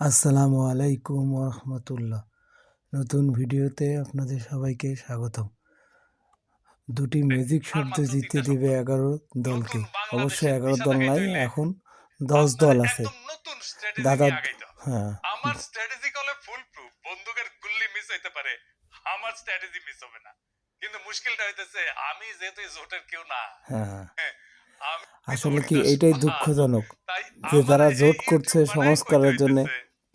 আসসালামু আলাইকুম রহমতুল্লাহ নতুন ভিডিওতে আপনাদের সবাইকে স্বাগতম। দুটি ম্যাজিক শব্দ জিততে দিবে এগারো দলকে। অবশ্যই এগারো দল নাই এখন দশ দল আছে। দাদা। হ্যাঁ। আমার স্ট্র্যাটেজি কলে ফুল প্রুফ বন্দুকের গুল্লি মিস হইতে পারে। আমার স্ট্র্যাটেজি মিস হবে না। কিন্তু মুশকিলটা হইতেছে আমি যেহেতু জোটের কেউ না হ্যাঁ। আমি আসলে কি এটাই দুঃখজনক যে যারা জোট করছে সংস্কারের জন্য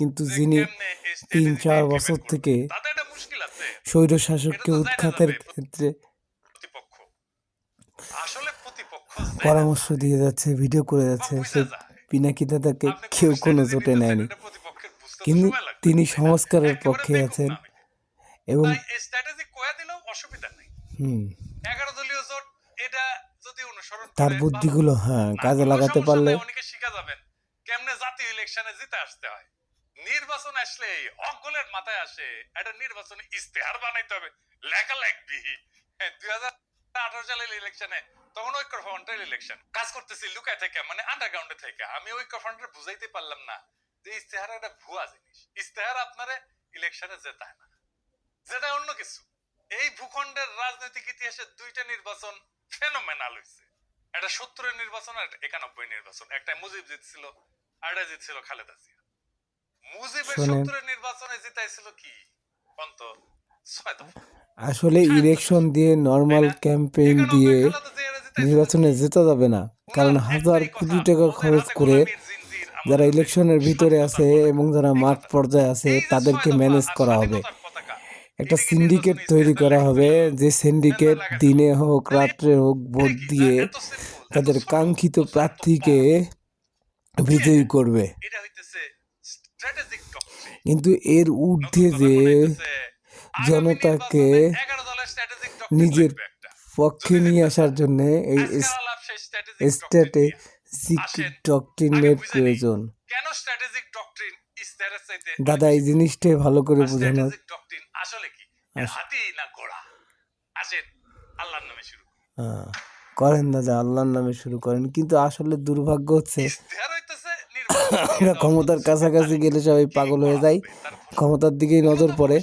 কিন্তু যিনি তিন চার বছর থেকে স্বৈর শাসককে উৎখাতের ক্ষেত্রে পরামর্শ দিয়ে যাচ্ছে ভিডিও করে যাচ্ছে সে। পিনাকি দাদাকে কেউ কোনো জোটে নেয়নি। কিন্তু তিনি সংস্কারের পক্ষে আছেন এবং তার বুদ্ধিগুলো হ্যাঁ কাজে লাগাতে পারলে কেমনে জাতীয় ইলেকশনে জিতে আসতে হয়? নির্বাচন আসলে অগলের মাথায় আসে। একটা নির্বাচনে ইস্তেহার বানাইতে হবে। লেখা লাগবি। দুই হাজার আঠারো সালের ইলেকশনে তখন ঐক্য ফ্রন্টের ইলেকশন কাজ করতেছি লুকায় থেকে মানে আন্ডারগ্রাউন্ডে থেকে। আমি ঐক্য ফ্রন্টের বুঝাইতে পারলাম না যে ইস্তেহার একটা ভুয়া জিনিস। ইস্তেহার আপনারে ইলেকশনে জেতায় না। জেতায় অন্য কিছু। এই ভূখণ্ডের রাজনৈতিক ইতিহাসে দুইটা নির্বাচন ফেনোমেনাল হয়েছে একটা সত্তরের নির্বাচন আর একানব্বই নির্বাচন। একটা মুজিব জিতছিল আর জিতছিল খালেদা শোনেন। নির্বাচনে জিতাইছিল কি? আসলে ইলেকশন দিয়ে নর্মাল ক্যাম্পেইন দিয়ে নির্বাচনে জেতা যাবে না। কারণ হাজার কোটি টাকা খরচ করে যারা ইলেকশনের ভিতরে আছে এবং যারা মাঠ পর্যায়ে আছে তাদেরকে ম্যানেজ করা হবে। একটা সিন্ডিকেট তৈরি করা হবে যে সিন্ডিকেট দিনে হোক রাত্রে হোক ভোট দিয়ে তাদের কাঙ্ক্ষিত প্রার্থীকে। বিজয়ী করবে এটা হইতেছে strategic doctrine। কিন্তু এর ঊর্ধ্বে যে জনতাকে নির্বাচনে 11 দলের strategic doctrine নিজের পক্ষে নিয়ে আসার জন্য এই। স্ট্র্যাটেজিক ডক্ট্রিনের। প্রয়োজন। দাদা এই জিনিসটাই ভালো করে আর বোঝানোর strategic doctrine আসলে কি? হাতি না ঘোড়া? আসেন আল্লাহর নামে শুরু হ্যাঁ, করেন দাদা আল্লাহর নামে শুরু করেন। কিন্তু আসলে দুর্ভাগ্য হচ্ছে আমরা ক্ষমতার কাছাকাছি গেলে সবাই পাগল হয়ে যায়। ক্ষমতার দিকেই নজর পড়ে।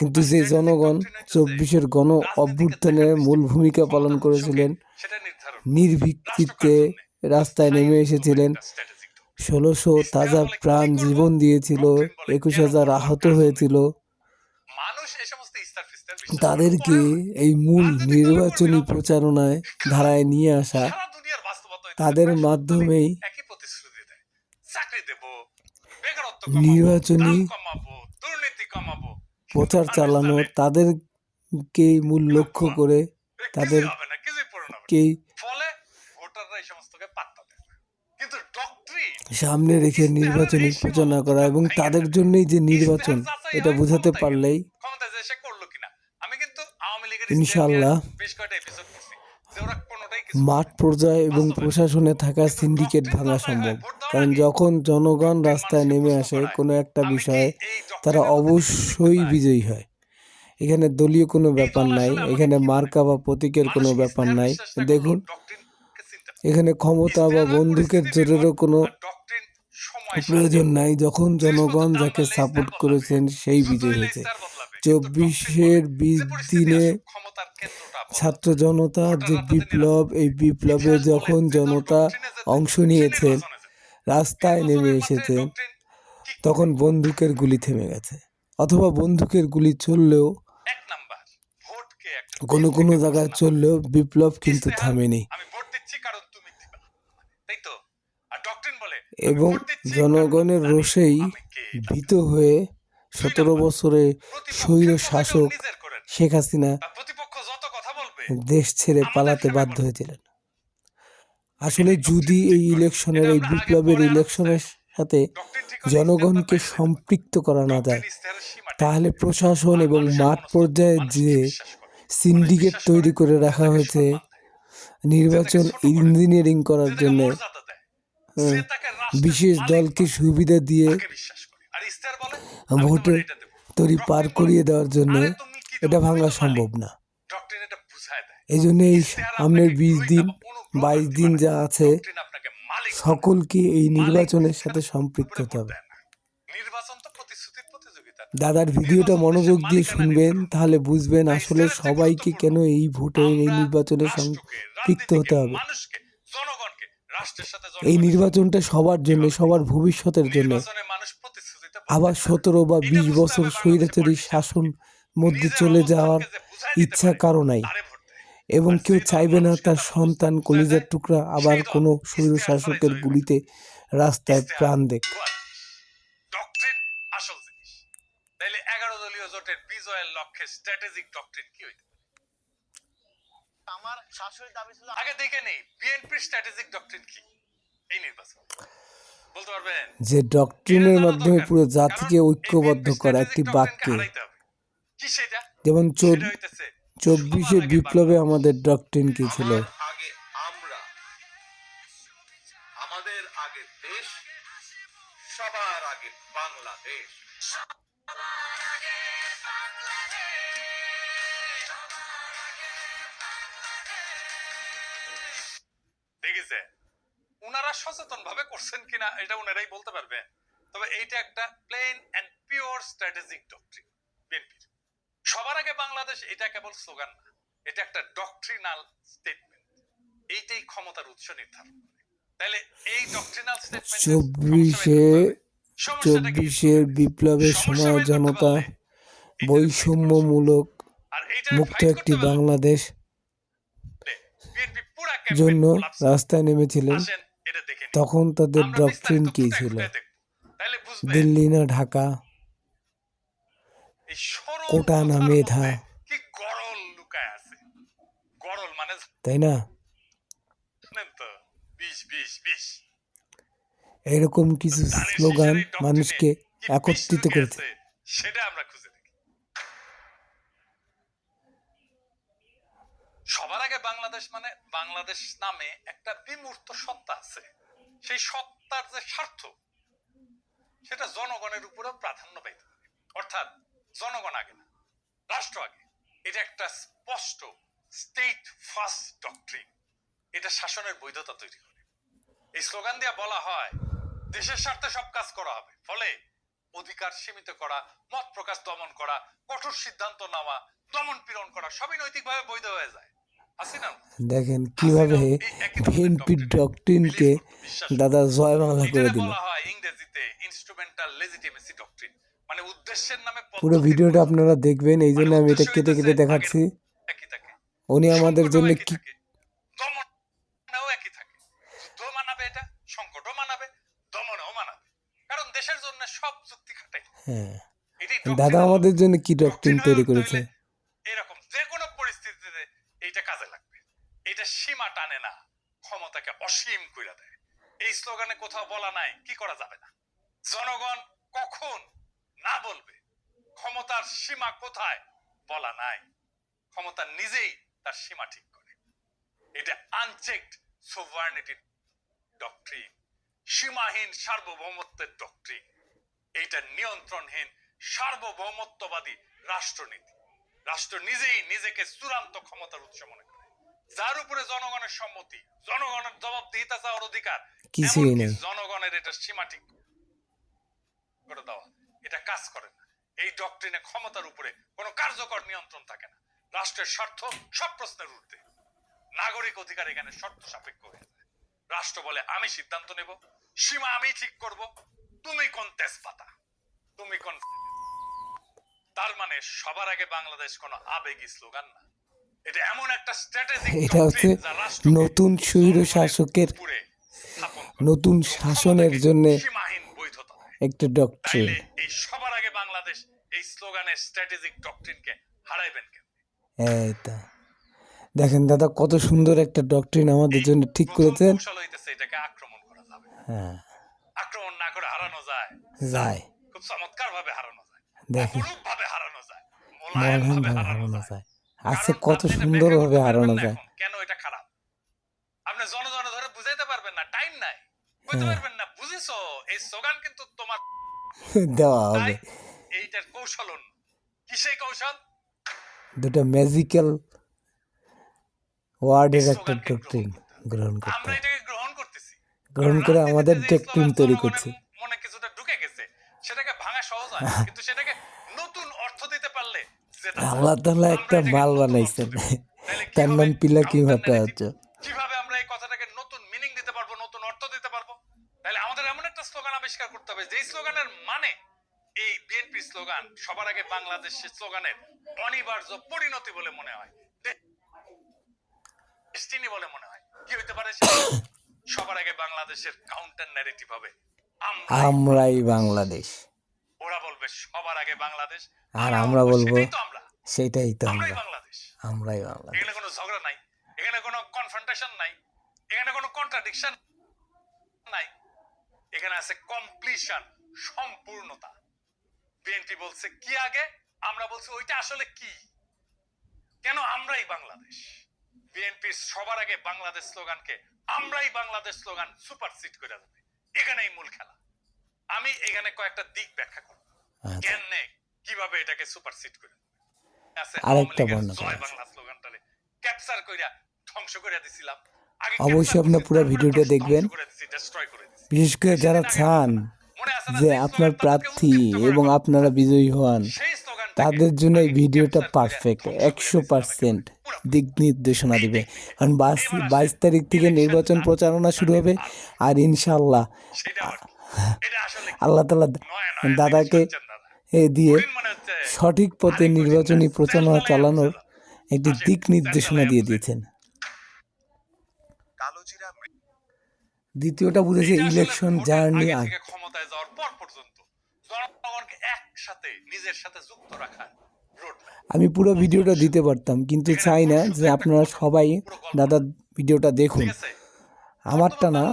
কিন্তু যে জনগণ চব্বিশের গণ অভ্যুত্থানের মূল ভূমিকা পালন করেছিলেন সেটা রাস্তায় নেমে এসেছিলেন। ষোলোশো তাজা প্রাণ জীবন দিয়েছিল, একুশ হাজার আহত হয়েছিল। তাদেরকে এই মূল নির্বাচনী প্রচারণায় ধারায় নিয়ে আসা, তাদের মাধ্যমেই চাকরি দেব বেকারত্ব নির্বাচনী কমাবো, দুর্নীতি কমাবো। প্রচার চালানো তাদেরকেই মূল লক্ষ্য করে তাদের। কেই ফলে ভোটাররা এই সমস্তকে পাত্তা দেয় কিন্তু সামনে রেখে নির্বাচনী প্রচারণা করা এবং তাদের জন্যই যে নির্বাচন এটা বোঝাতে পারলেই ক্ষমতায় মাঠ পর্যায়ে এবং প্রশাসনে থাকা সিন্ডিকেট ভাঙা সম্ভব। কারণ যখন জনগণ রাস্তায় নেমে আসে কোনো একটা বিষয়ে তারা অবশ্যই বিজয়ী হয়। এখানে দলীয় কোনো ব্যাপার নাই এখানে মার্কা বা প্রতীকের কোনো ব্যাপার নাই। দেখুন। এখানে ক্ষমতা বা বন্দুকের জোরেরও কোনো প্রয়োজন নাই। যখন জনগণ যাকে সাপোর্ট করেছেন সেই বিজয়ী হয়েছে। চব্বিশের বিশ দিনে। ছাত্র জনতা যে বিপ্লব, এই বিপ্লবে যখন জনতা অংশ নিয়েছেন রাস্তায় নেমে এসেছেন তখন বন্দুকের গুলি থেমে গেছে অথবা বন্দুকের গুলি চললেও কোনো কোনো জায়গায় চললেও বিপ্লব কিন্তু থামেনি এবং জনগণের রোষেই ভীত হয়ে সতেরো বছরে স্বৈর শাসক। শেখ হাসিনা দেশ ছেড়ে পালাতে বাধ্য হয়েছিলেন। আসলে যদি এই ইলেকশনের এই বিপ্লবের ইলেকশনের সাথে জনগণকে সম্পৃক্ত করা না যায় তাহলে প্রশাসন এবং মাঠ পর্যায়ে যে? সিন্ডিকেট তৈরি করে রাখা হয়েছে নির্বাচন ইঞ্জিনিয়ারিং করার জন্য। মর্যাদা দেয়, যে তাকে রাষ্ট্রের বিশেষ দলকে সুবিধা দিয়ে তাকে বিশ্বাস করে। আর ইস্তেহার বলে, আমি ভোটে তোমার এটা দেবো। তরি পার করিয়ে দেওয়ার জন্য? এটা ভাঙা সম্ভব না। এই জন্য এই সামনের বিশ দিন বাইশ দিন যা আছে। সকলকে এই নির্বাচনের সাথে সম্পৃক্ত হতে হবে দাদার ভিডিওটা মনোযোগ দিয়ে শুনবেন তাহলে বুঝবেন আসলে সবাইকে কেন এই ভোটে এই নির্বাচনে সম্পৃক্ত হতে হবে এই নির্বাচনটা সবার জন্য সবার ভবিষ্যতের জন্য আবার সতেরো বা বিশ বছর স্বৈরাচারী শাসন মধ্যে চলে যাওয়ার ইচ্ছা কারও নাই। এবং কেউ চাইবে না তার সন্তান কলিজার টুকরা আবার কোনো স্বৈরশাসকের ছড়াই গুলিতে রাস্তায় প্রাণ দেখ ভুয়া জিনিস। ডক্ট্রিন আসল জিনিস তাইলে এগারো দলীয় জোটের বিজয়ের লক্ষ্যে স্ট্র্যাটেজিক ডক্ট্রিন কি হইতে পারে? আমার শাশুড়ির দাবি ছিল আগে দেখে নেই বিএনপির স্ট্র্যাটেজিক ডক্ট্রিন কি এই নির্বাচন যে ডক্ট্রিনের মাধ্যমে পুরো জাতিকে ঐক্যবদ্ধ করা একটি বাক্যে। যেমন চব্বিশে বিপ্লবে আমাদের ডক্ট্রিন কি ছিল? দেখেছে উনারা সচেতন ভাবে করছেন কিনা এটা উনারাই বলতে পারবে। তবে এইটা একটা plain and pure strategic doctrine বিএনপির সবার আগে বাংলাদেশ এটা কেবল স্লোগান না এটা একটা ডক্ট্রিনাল স্টেটমেন্ট এইটাই ক্ষমতার উৎস নির্ধারণ তাহলে এই ডক্ট্রিনাল স্টেটমেন্ট চব্বিশে চব্বিশের বিপ্লবের সময় জনতা বৈষম্যমূলক মুক্ত একটি বাংলাদেশ জন্য রাস্তায় নেমেছিলেন তখন তাদের ডক্ট্রিন কি ছিল? দিল্লি না ঢাকা? কোটা না মেধা। মানে তাই না? এরকম কিছু স্লোগান মানুষকে একত্রিত করেছে সেটা আমরা খুঁজে দেখি সবার আগে বাংলাদেশ মানে বাংলাদেশ নামে একটা বিমূর্ত সত্তা আছে। সেই সত্তার যে স্বার্থ, সেটা জনগণের উপরে প্রাধান্য পাইতে হবে। অর্থাৎ জনগণ আগে না, রাষ্ট্র আগে। এটা একটা স্পষ্ট স্টেট ফার্স্ট ডক্ট্রিন এটা শাসনের বৈধতা তৈরি করে। এই স্লোগান দিয়ে বলা হয়, দেশের স্বার্থে সব কাজ করা হবে। ফলে অধিকার সীমিত করা, মত প্রকাশ দমন করা, কঠোর সিদ্ধান্ত নেওয়া, দমন পীড়ন করা, সবই নৈতিকভাবে বৈধ হয়ে যায়। দেখেন কীভাবে বিএনপির ডক্ট্রিনকে দাদা জয় বাংলা করে দিল। মানে পুরো ভিডিওটা আপনারা দেখবেন এই জন্য মানে আমি এটা কেটে কেটে দেখাচ্ছি। উনি আমাদের জন্য কি হ্যাঁ। দাদা আমাদের জন্য কি ডক্ট্রিন তৈরি করেছে হইলে এরকম যে কোনো পরিস্থিতিতে এইটা কাজে লাগবে। এটা সীমা টানে না, ক্ষমতাকে অসীম কইরা দেয়। এই স্লোগানে কোথাও বলা নাই, কি করা যাবে না। জনগণ কখন না বলবে? ক্ষমতার সীমা কোথায়? বলা নাই। ক্ষমতা নিজেই তার সীমা ঠিক করে। এটা আনচেকড সোভার্নিটি ডক্ট্রিন সীমাহীন সার্বভৌমত্বের ডক্ট্রিন এইটা নিয়ন্ত্রণহীন সার্বভৌমত্ববাদী রাষ্ট্রনীতি। রাষ্ট্র নিজেই নিজেকে চূড়ান্ত ক্ষমতার উৎস মনে করে। যার উপরে জনগণের সম্মতি জনগণের জবাবদিহিতা চাওয়ার অধিকার কিছুই নেই। জনগণের এটা সীমা ঠিক করে দেওয়া এটা কাজ করে না। এই ডক্ট্রিনে ক্ষমতার উপরে কোনো কার্যকর নিয়ন্ত্রণ থাকে না। রাষ্ট্রের স্বার্থ সব প্রশ্নের ঊর্ধ্বে। নাগরিক অধিকার এখানে শর্ত সাপেক্ষ হয়ে যায়। রাষ্ট্র বলে আমি সিদ্ধান্ত নেব সীমা আমি ঠিক করব। তুমি কোন তেজপাতা? তুমি কোন তার মানে সবার আগে বাংলাদেশ কোনো আবেগী স্লোগান না। এটা এমন একটা স্ট্র্যাটেজিক এটা হচ্ছে নতুন স্বৈর শাসকের নতুন শাসনের জন্য। একটা ডক্ট্রিন এই সবার আগে বাংলাদেশ এই স্লোগানের স্ট্র্যাটেজিক ডক্ট্রিনকে হারাইবেন কেন? এই তা। দেখেন দাদা কত সুন্দর একটা ডক্ট্রিন আমাদের জন্য ঠিক করেছেন। এটাকে আক্রমণ করা যাবে। হ্যাঁ। আক্রমণ না করে হারানো যায়। যায়। খুব চমৎকার ভাবে হারানো দেখেন ভাবে হারানো যায়। মলহীন ভাবে ভাবে হারানো হারানো যায়। যায়। আজকে কত সুন্দর ভাবে হারানো যায়। কেন এটা খারাপ? আপনি জন জন ধরে বুঝাইতে পারবেন না টাইম নাই। বুঝতে হ্যাঁ। পারবেন না বুঝিছো? এই স্লোগান কিন্তু তোমার দেওয়া হবে। এইটার কৌশল কিসে কৌশল? দুটো ম্যাজিক্যাল ওয়ার্ডের একটা ডক্ট্রিন গ্রহণ করতে আমরা এটাকে গ্রহণ করতেছি। গ্রহণ করে আমাদের ডক্ট্রিন তৈরি করছে। মনে কিছুটা ঢুকে গেছে। সেটাকে ভাঙা সহজ হয়। কিন্তু সেটাকে নতুন অর্থ দিতে পারলে আল্লাহ তাআলা একটা মাল বানাইছেন। তার? নাম পিলাকি আমাদের ভাতা কীভাবে আমরা এই কথাটাকে নতুন মিনিং দিতে পারব নতুন অর্থ দিতে পারব? তাহলে আমাদের এমন একটা স্লোগান আবিষ্কার করতে হবে যেই স্লোগানের মানে এই বিএনপি স্লোগান সবার আগে বাংলাদেশের স্লোগানের অনিবার্য পরিণতি বলে মনে হয়। ডেস্টিনি বলে মনে হয়। কি হইতে পারে সবার আগে বাংলাদেশের কাউন্টার ন্যারেটিভ হবে। আমরাই বাংলাদেশ। ওরা বলবে সবার আগে বাংলাদেশ আর আমরা বলব সেটাই তো আমরা। আমরাই বাংলাদেশ। এখানে কোনো ঝগড়া নাই এখানে কোনো কনফ্রন্টেশন নাই এখানে কোনো কন্ট্রাডিকশন নাই। এখানে আছে কমপ্লিশন সম্পূর্ণতা। বিএনপি বলছে কি আগে? আমরা বলছি ওইটা আসলে কি? কেন আমরাই বাংলাদেশ? বিএনপি সবার আগে বাংলাদেশ স্লোগানকে আমরাই বাংলাদেশ স্লোগান সুপারসিড করে দেবে। এখানেই মূল খেলা। আমি এখানে কয়েকটা দিক ব্যাখ্যা করব। আচ্ছা। কেন কীভাবে এটাকে সুপারসিড করে? আরেকটা বর্ণনা জয়। বাংলা স্লোগানটারে ক্যাপচার কইরা ধ্বংস করে দিছিলাম। অবশ্যই আপনার করছি, পুরো ভিডিওটা দেখবেন। বিশেষ করে যারা চান যে আপনার প্রার্থী এবং আপনারা বিজয়ী হন। তাদের জন্য এই ভিডিওটা পারফেক্ট একশো পার্সেন্ট। দিক নির্দেশনা দিবে কারণ বাইশ বাইশ তারিখ থেকে নির্বাচন প্রচারণা শুরু হবে আর ইনশাল্লাহ? আল্লাহ তালা দাদাকে দিয়ে সঠিক পথে নির্বাচনী প্রচারণা চালানোর একটি দিক নির্দেশনা দিয়ে দিয়েছেন দ্বিতীয়টা বুঝেছে ইলেকশন জার্নি আগে জনগণকে একসাথে নিজের সাথে যুক্ত রাখার আমি পুরো ভিডিওটা দিতে পারতাম কিন্তু চাই না যে আপনারা সবাই দাদার ভিডিওটা দেখুন। আমারটা না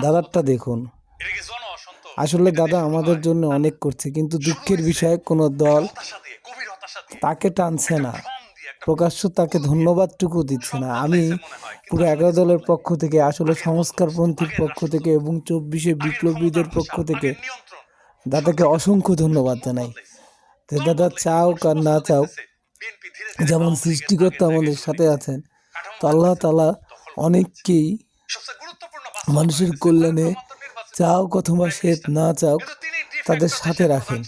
দাদারটা দেখুন? আসলে দাদা আমাদের জন্য অনেক করছে কিন্তু দুঃখের বিষয়ে কোনো দল তাকে টানছে না। প্রকাশ্য তাকে ধন্যবাদটুকু দিচ্ছে না। আমি পুরো এগারো দলের পক্ষ থেকে আসলে সংস্কারপন্থীর পক্ষ থেকে এবং চব্বিশে বিপ্লবীদের পক্ষ থেকে দাদাকে অসংখ্য ধন্যবাদ জানাই। দাদা চাও আর না ধীরে যেমন সৃষ্টিকর্তা আমাদের সাথে আছেন, তো আল্লাহ তালা অনেককেই মানুষের কল্যাণে চাও অথবা সে না facto তাদের সাথে রাখেন।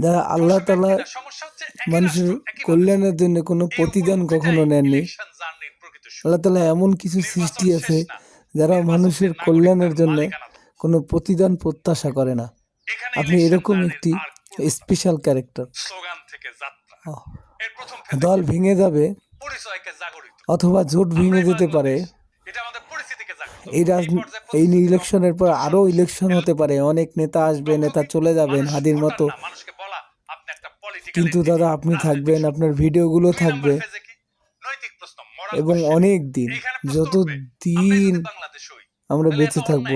যারা আল্লাহ তালা মানুষের। কল্যাণের জন্য কোনো প্রতিদান কখনো নেননি। আল্লাহ তালা এমন কিছু সৃষ্টি আছে। যারা মানুষের কল্যাণের জন্য কোনো প্রতিদান প্রত্যাশা করে না। আপনি এরকম একটি স্পেশাল ক্যারেক্টার দল ভেঙে যাবে অথবা জোট ভেঙে যেতে পারে। এই এই ইলেকশনের পর আরও ইলেকশন হতে পারে। অনেক নেতা আসবে নেতা চলে যাবেন হাদির মতো। কিন্তু দাদা আপনি থাকবেন আপনার ভিডিওগুলো থাকবে। এবং অনেক দিন যত দিন আমরা বেঁচে থাকব?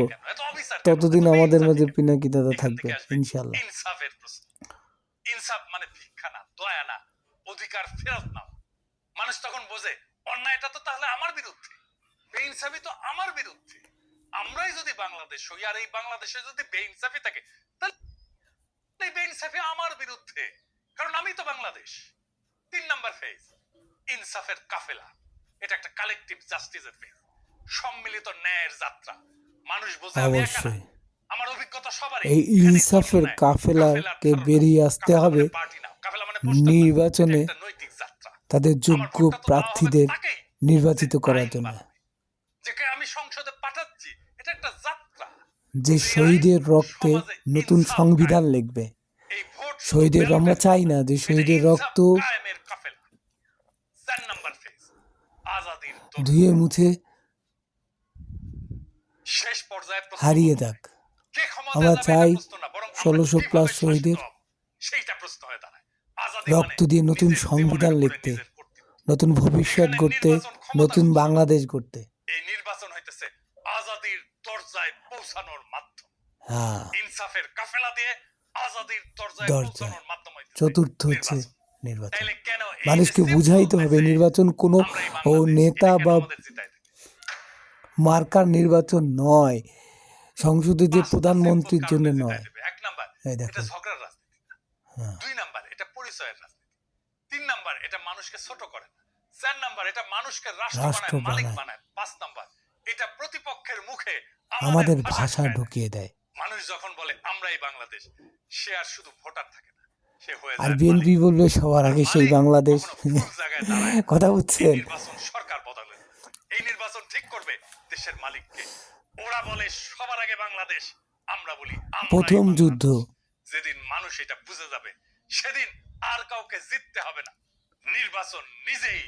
ততদিন আমাদের মাঝে পিনাকি দাদা থাকবে থেকে ইনশাল্লাহ ইনসাফ মানে ভিক্ষা না দয়া না অধিকার ফেরত নাও। মানুষ তখন বোঝে অন্যায়টা তো তাহলে আমার বিরুদ্ধে। বেইনসাফি তো আমার বিরুদ্ধে। আমরাই যদি বাংলাদেশ হই আর এই বাংলাদেশে যদি বেইনসাফি থাকে তাহলে বেইনসাফি আমার বিরুদ্ধে। কারণ আমি তো বাংলাদেশ। তিন নাম্বার ফেজ ইনসাফের কাফেলা। এটা একটা কালেকটিভ জাস্টিসের ফেজ সম্মিলিত ন্যায়ের যাত্রা। মানুষ বোঝে অবশ্যই। আমার অভিজ্ঞতা সবারই। এই ইনসাফের। কাফেলাকে বেরিয়ে আসতে হবে মানে কাফেলা মানে। নির্বাচনে। তাদের যোগ্য হবে প্রার্থীদের নির্বাচিত করার জন্য। আমি সংসদে পাঠাচ্ছি এটা একটা যাত্রা। যে শহীদের রক্তে নতুন সংবিধান লিখবে। শহীদের আমরা চাই না যে শহীদের রক্ত কায়েমের কাফেলা। চার নাম্বার ফেজ, আজাদির দৌড়। ধুয়ে মুছে হারিয়ে করতে যাক। আমরা চাই প্রশ্ন না, বরং আমরা 1600 কীভাবে প্লাস শহীদের। আজাদী রক্ত মানে দিয়ে নতুন সংবিধান লিখতে নতুন ভবিষ্যৎ গড়তে নতুন বাংলাদেশ গড়তে। এই নির্বাচন হইতেছে আজাদির দরজায় পৌঁছানোর মাধ্যম। হ্যাঁ। ইনসাফের কাফেলা দিয়ে আজাদির দরজায়। পৌঁছানোর মাধ্যম চতুর্থ হচ্ছে নির্বাচন। মানুষকে বুঝাইতে হবে নির্বাচন কোনো ও নেতা বা? মার্কার নির্বাচন নয় সংসদে যে প্রধানমন্ত্রীর জন্য নয় এই না। হ্যাঁ। দুই নাম্বার এটা পরিচয়ের রাজনীতি তিন নাম্বার এটা মানুষকে ছোট করে চার নাম্বার এটা মানুষকে রাষ্ট্র বানায় মালিক বানায়। পাঁচ নাম্বার এটা প্রতিপক্ষের মুখে আমাদের ভাষা ঢুকায় দেয়। মানুষ যখন বলে আমরাই বাংলাদেশ সে আর শুধু ভোটার থাকে আর বিএনপি মালিক। বলবে সবার আগে সেই বাংলাদেশ। কথা বুঝছেন সরকার বদলে। এই নির্বাচন ঠিক করবে দেশের মালিককে। ওরা বলে সবার আগে বাংলাদেশ আমরা বলি প্রথম যুদ্ধ। যেদিন মানুষ এটা বুঝে যাবে সেদিন আর কাউকে জিততে হবে না। নির্বাচন নিজেই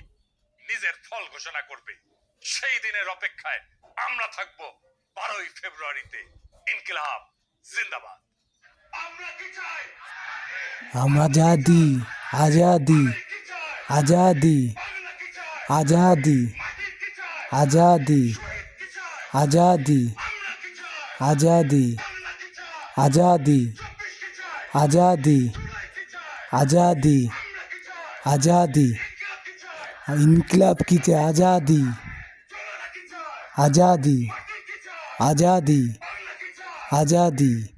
নিজের ফল ঘোষণা করবে। সেই দিনের অপেক্ষায় আমরা থাকব বারোই ফেব্রুয়ারিতে। ইনকিলাব জিন্দাবাদ। আমরা কি চাই আমরা আজাদি আজাদি আজাদি বাংলা কি চাই আজাদি মাটির কি চাই আজাদি কি চাই আজাদি বাংলা